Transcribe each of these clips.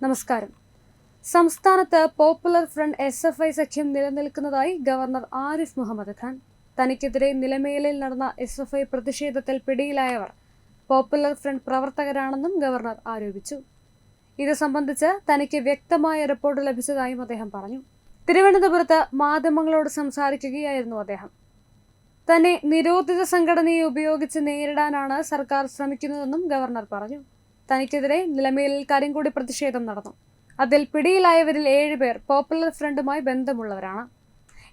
നമസ്കാരം. സംസ്ഥാനത്ത് Popular Front S F I സഖ്യം നിലനിൽക്കുന്നതായി ഗവർണർ ആരിഫ് മുഹമ്മദ് ഖാൻ. തനിക്കെതിരെ നിലമേലിൽ നടന്ന എസ് എഫ് ഐ പ്രതിഷേധത്തിൽ പിടിയിലായവർ പോപ്പുലർ ഫ്രണ്ട് പ്രവർത്തകരാണെന്നും ഗവർണർ ആരോപിച്ചു. ഇത് സംബന്ധിച്ച് തനിക്ക് വ്യക്തമായ റിപ്പോർട്ട് ലഭിച്ചതായും അദ്ദേഹം പറഞ്ഞു. തിരുവനന്തപുരത്ത് മാധ്യമങ്ങളോട് സംസാരിക്കുകയായിരുന്നു അദ്ദേഹം. തന്നെ നിരോധിത സംഘടനയെ ഉപയോഗിച്ച് നേരിടാനാണ് സർക്കാർ ശ്രമിക്കുന്നതെന്നും ഗവർണർ പറഞ്ഞു. തനിക്കെതിരെ നിലമേലിൽ കരിങ്കൊടി പ്രതിഷേധം നടന്നു. അതിൽ പിടിയിലായവരിൽ ഏഴുപേർ പോപ്പുലർ ഫ്രണ്ടുമായി ബന്ധമുള്ളവരാണ്.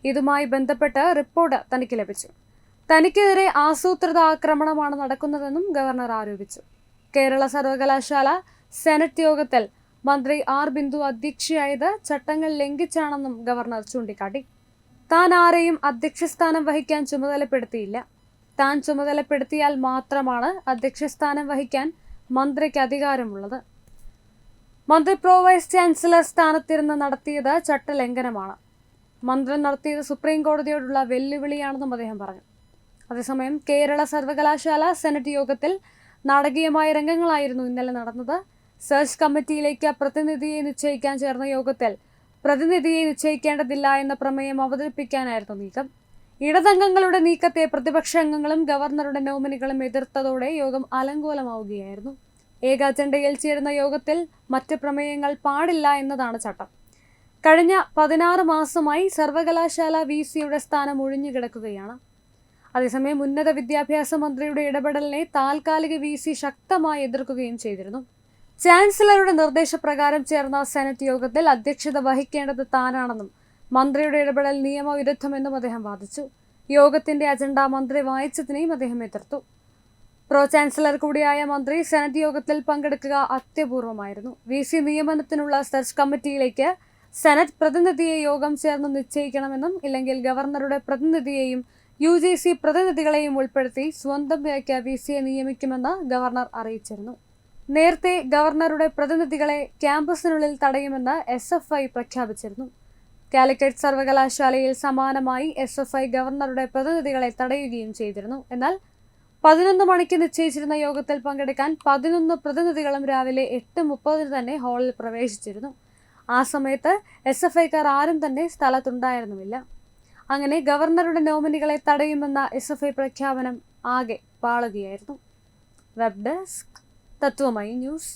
ഇതുമായി ബന്ധപ്പെട്ട് റിപ്പോർട്ട് തനിക്ക് ലഭിച്ചു. തനിക്കെതിരെ ആസൂത്രിത ആക്രമണമാണ് നടക്കുന്നതെന്നും ഗവർണർ ആരോപിച്ചു. കേരള സർവകലാശാല സെനറ്റ് യോഗത്തിൽ മന്ത്രി ആർ ബിന്ദു അധ്യക്ഷയായത് ചട്ടങ്ങൾ ലംഘിച്ചാണെന്നും ഗവർണർ ചൂണ്ടിക്കാട്ടി. താൻ ആരെയും അധ്യക്ഷസ്ഥാനം വഹിക്കാൻ ചുമതലപ്പെടുത്തിയില്ല. താൻ ചുമതലപ്പെടുത്തിയാൽ മാത്രമാണ് അധ്യക്ഷസ്ഥാനം വഹിക്കാൻ മന്ത്രിക്ക് അധികാരമുള്ളത് മന്ത്രി പ്രോ വൈസ് ചാൻസലർ സ്ഥാനത്തിരുന്ന് നടത്തിയത് ചട്ടലംഘനമാണ്. മന്ത്രി നടത്തിയത് സുപ്രീം കോടതിയോടുള്ള വെല്ലുവിളിയാണെന്നും അദ്ദേഹം പറഞ്ഞു. അതേസമയം കേരള സർവകലാശാല സെനറ്റ് യോഗത്തിൽ നാടകീയമായ രംഗങ്ങളായിരുന്നു ഇന്നലെ നടന്നത്. സെർച്ച് കമ്മിറ്റിയിലേക്ക് പ്രതിനിധിയെ നിശ്ചയിക്കാൻ ചേർന്ന യോഗത്തിൽ പ്രതിനിധിയെ നിശ്ചയിക്കേണ്ടതില്ല എന്ന പ്രമേയം അവതരിപ്പിക്കാനായിരുന്നു നീക്കം. ഇടതംഗങ്ങളുടെ നീക്കത്തെ പ്രതിപക്ഷ അംഗങ്ങളും ഗവർണറുടെ നോമിനികളും എതിർത്തതോടെ യോഗം അലങ്കോലമാവുകയായിരുന്നു. ഏക അജണ്ടയിൽ ചേരുന്ന യോഗത്തിൽ മറ്റ് പ്രമേയങ്ങൾ പാടില്ല എന്നതാണ് ചട്ടം. കഴിഞ്ഞ പതിനാറ് മാസമായി സർവകലാശാല വി സിയുടെ സ്ഥാനം ഒഴിഞ്ഞുകിടക്കുകയാണ് അതേസമയം ഉന്നത വിദ്യാഭ്യാസ മന്ത്രിയുടെ ഇടപെടലിനെ താൽക്കാലിക വി സി ശക്തമായി എതിർക്കുകയും ചെയ്തിരുന്നു. ചാൻസലറുടെ നിർദ്ദേശപ്രകാരം ചേർന്ന സെനറ്റ് യോഗത്തിൽ അധ്യക്ഷത വഹിക്കേണ്ടത് താനാണെന്നും മന്ത്രിയുടെ ഇടപെടൽ നിയമവിരുദ്ധമെന്നും അദ്ദേഹം വാദിച്ചു. യോഗത്തിന്റെ അജണ്ട മന്ത്രി വായിച്ചതിനെയും അദ്ദേഹം എതിർത്തു. പ്രോ ചാൻസലർ കൂടിയായ മന്ത്രി സെനറ്റ് യോഗത്തിൽ പങ്കെടുക്കുക അത്യപൂർവമായിരുന്നു. വി സി നിയമനത്തിനുള്ള സെർച്ച് കമ്മിറ്റിയിലേക്ക് സെനറ്റ് പ്രതിനിധിയെ യോഗം ചേർന്ന് നിശ്ചയിക്കണമെന്നും ഇല്ലെങ്കിൽ ഗവർണറുടെ പ്രതിനിധിയെയും യു ജി സി പ്രതിനിധികളെയും ഉൾപ്പെടുത്തി സ്വന്തം വിലയ്ക്ക് വി സിയെ നിയമിക്കുമെന്ന് ഗവർണർ അറിയിച്ചിരുന്നു. നേരത്തെ ഗവർണറുടെ പ്രതിനിധികളെ ക്യാമ്പസിനുള്ളിൽ തടയുമെന്ന് എസ് എഫ് ഐ പ്രഖ്യാപിച്ചിരുന്നു. കാലിക്കറ്റ് സർവകലാശാലയിൽ സമാനമായി എസ് എഫ് ഐ ഗവർണറുടെ പ്രതിനിധികളെ തടയുകയും ചെയ്തിരുന്നു. എന്നാൽ പതിനൊന്ന് മണിക്ക് നിശ്ചയിച്ചിരുന്ന യോഗത്തിൽ പങ്കെടുക്കാൻ പതിനൊന്ന് പ്രതിനിധികളും രാവിലെ എട്ട് മുപ്പതിന് തന്നെ ഹാളിൽ പ്രവേശിച്ചിരുന്നു. ആ സമയത്ത് എസ് എഫ് ഐക്കാർ ആരും തന്നെ സ്ഥലത്തുണ്ടായിരുന്നുമില്ല. അങ്ങനെ ഗവർണറുടെ നോമിനികളെ തടയുമെന്ന എസ് എഫ് ഐ പ്രഖ്യാപനം ആകെ പാളുകയായിരുന്നു. വെബ് ഡെസ്ക് തത്വമായി ന്യൂസ്.